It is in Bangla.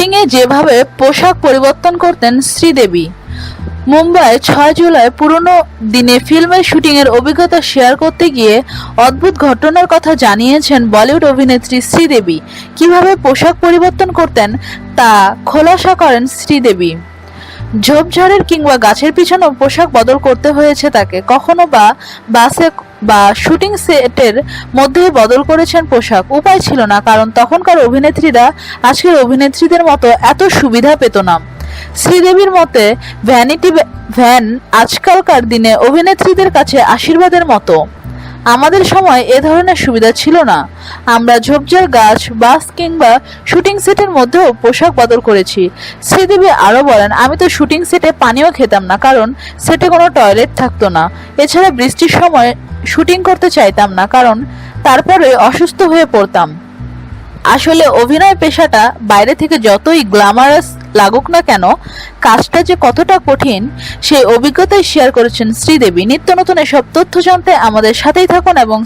শুটিংয়ে যেভাবে পোশাক পরিবর্তন করতেন শ্রীদেবী, মুম্বাই ছয় জুলাই পুরনো দিনে ফিল্মের শুটিংয়ের অভিজ্ঞতা শেয়ার করতে গিয়ে অদ্ভুত ঘটনার কথা জানিয়েছেন বলিউড অভিনেত্রী শ্রীদেবী। কীভাবে পোশাক পরিবর্তন করতেন তা খোলাসা করেন শ্রীদেবী। ঝোপঝাড়ের কিংবা গাছের পিছনেও পোশাক বদল করতে হয়েছে তাকে। কখনো বা বাসে বা শুটিং সেটের মধ্যে বদল করেছেন পোশাক। উপায় ছিল না, কারণ তখনকার অভিনেত্রীরা আজকের অভিনেত্রীদের মতো এত সুবিধা পেত না। শ্রীদেবীর মতে ভ্যানিটি ভ্যান আজকালকার দিনে অভিনেত্রীদের কাছে আশীর্বাদের মতো। আমাদের সময় এ ধরনের সুবিধা ছিল না। আমরা ঝোপঝাড় গাছ, বাস কিংবা শুটিং সেটের মধ্যেও পোশাক বদল করেছি। শ্রীদেবী আরও বলেন, আমি তো শুটিং সেটে পানিও খেতাম না, কারণ সেটে কোনো টয়লেট থাকতো না। এছাড়া বৃষ্টির সময় শুটিং করতে চাইতাম না, কারণ তারপরে অসুস্থ হয়ে পড়তাম। আসলে অভিনয় পেশাটা বাইরে থেকে যতই গ্ল্যামারাস লাগুক না কেন, কাজটা যে কতটা কঠিন, সেই অভিজ্ঞতাই শেয়ার করেছেন শ্রীদেবী। নিত্য নতুন এসব তথ্য জানতে আমাদের সাথেই থাকুন এবং